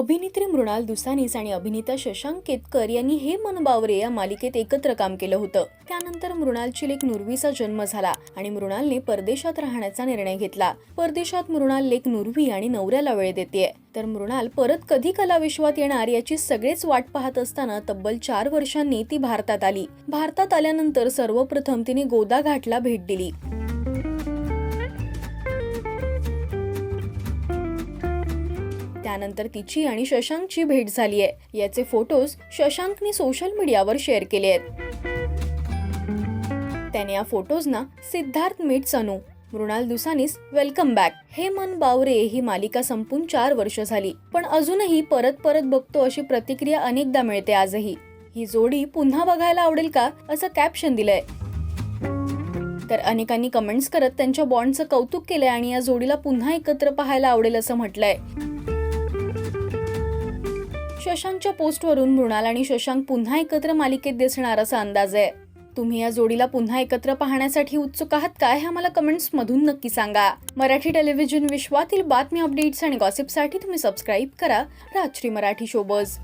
अभिनेत्री मृणाल दुसानीस आणि अभिनेता शशांक केतकर यांनी हे मन बावरे या मालिकेत एकत्र काम केलं होतं. त्यानंतर मृणालची लेख नुर्वीचा जन्म झाला आणि मृणालने परदेशात राहण्याचा निर्णय घेतला. परदेशात मृणाल लेख नुर्वी आणि नवऱ्याला वेळ देते तर मृणाल परत कधी कलाविश्वात येणार याची सगळेच वाट पाहत असताना तब्बल चार वर्षांनी ती भारतात आली. भारतात आल्यानंतर सर्वप्रथम तिने गोदा घाटला भेट दिली. त्यानंतर तिची आणि शशांकची भेट झाली आहे. याचे फोटोज शशांकने सोशल मीडियावर शेअर केले आहेत. त्याने या फोटोजना Siddharth meet Sanu Mrunal Dusanis welcome back He Mann Baware ही मालिका संपून चार वर्ष झाली. पण अजूनही परत परत बघतो अशी प्रतिक्रिया अनेकदा मिळते आजही. ही जोडी पुन्हा बघायला आवडेल का असं कॅप्शन दिलंय. तर अनेकांनी कमेंट्स करत त्यांच्या बॉन्डचं कौतुक केलंय आणि या जोडीला पुन्हा एकत्र पाहायला आवडेल असं म्हटलंय. शशांकच्या पोस्टवरून मृणाल आणि शशांक पुन्हा एकत्र मालिकेत दिसणार असा अंदाज आहे. तुम्ही या जोडीला पुन्हा एकत्र पाहण्यासाठी उत्सुक आहात काय हे मला कमेंट्स मधून नक्की सांगा. मराठी टेलिव्हिजन विश्वातील बातमी अपडेट्स आणि गॉसिपसाठी तुम्ही सबस्क्राईब करा. राजश्री मराठी शोबज